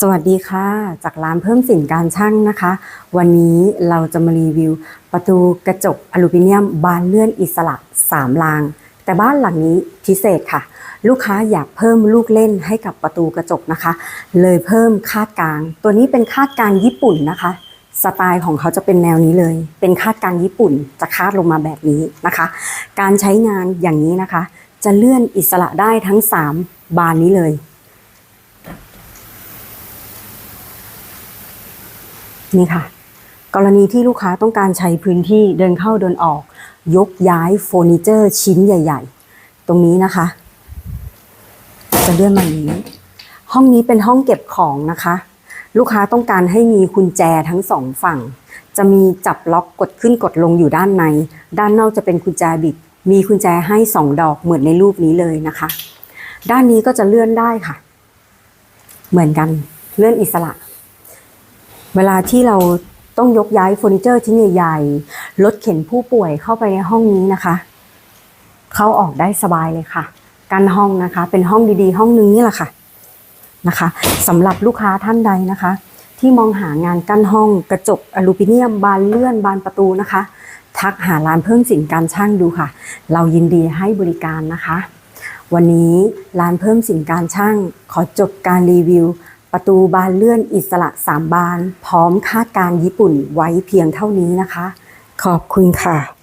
สวัสดีค่ะ จากร้านเพิ่มสินการช่างนะคะ วันนี้เราจะมารีวิว ประตูกระจกอลูมิเนียมบานเลื่อนอิสระ3ราง แต่บ้านหลังนี้พิเศษค่ะ ลูกค้าอยากเพิ่มลูกเล่นให้กับประตูกระจกนะคะ เลยเพิ่มคาดกลาง ตัวนี้เป็นคาดกลางญี่ปุ่นนะคะสไตล์ของเขาจะเป็นแนวนี้เลย เป็นคาดกลางญี่ปุ่นจะคาดลงมาแบบนี้นะคะ การใช้งานอย่างนี้นะคะ จะเลื่อนอิสระได้ทั้ง 3 บานนี้เลย นี่ค่ะ กรณีที่ลูกค้าต้องการใช้พื้นที่เดินเข้าเดินออก ยกย้ายเฟอร์นิเจอร์ชิ้นใหญ่ ๆ ตรงนี้นะคะ จะเลื่อนมานี้ ห้องนี้เป็นห้องเก็บของนะคะ ลูกค้าต้องการให้มีกุญแจทั้งสองฝั่ง จะมีจับล็อกกดขึ้นกดลงอยู่ด้านใน ด้านนอกจะเป็นกุญแจบิด มีกุญแจให้สองดอกเหมือนในรูปนี้เลยนะคะ ด้านนี้ก็จะเลื่อนได้ค่ะ เหมือนกันเลื่อนอิสระ เวลาที่เราต้องยกย้ายเฟอร์นิเจอร์ชิ้นใหญ่ๆรถเข็นผู้ป่วยเข้าไปในห้องนี้นะคะ เข้าออกได้สบายเลยค่ะ กันห้องนะคะ เป็นห้องดีๆ ห้องนึงนี่แหละค่ะนะคะสำหรับลูกค้าท่านใดนะคะ ที่มองหางานกั้นห้องกระจกอลูมิเนียม บานเลื่อนบานประตูนะคะ ทักหาร้านเพิ่มสินการช่างดูค่ะ เรายินดีให้บริการนะคะ วันนี้ร้านเพิ่มสินการช่างขอจบการรีวิว ประตูบานเลื่อนอิสระสามบาน พร้อมคาดการ์ญี่ปุ่นไว้เพียงเท่านี้นะคะ ขอบคุณค่ะ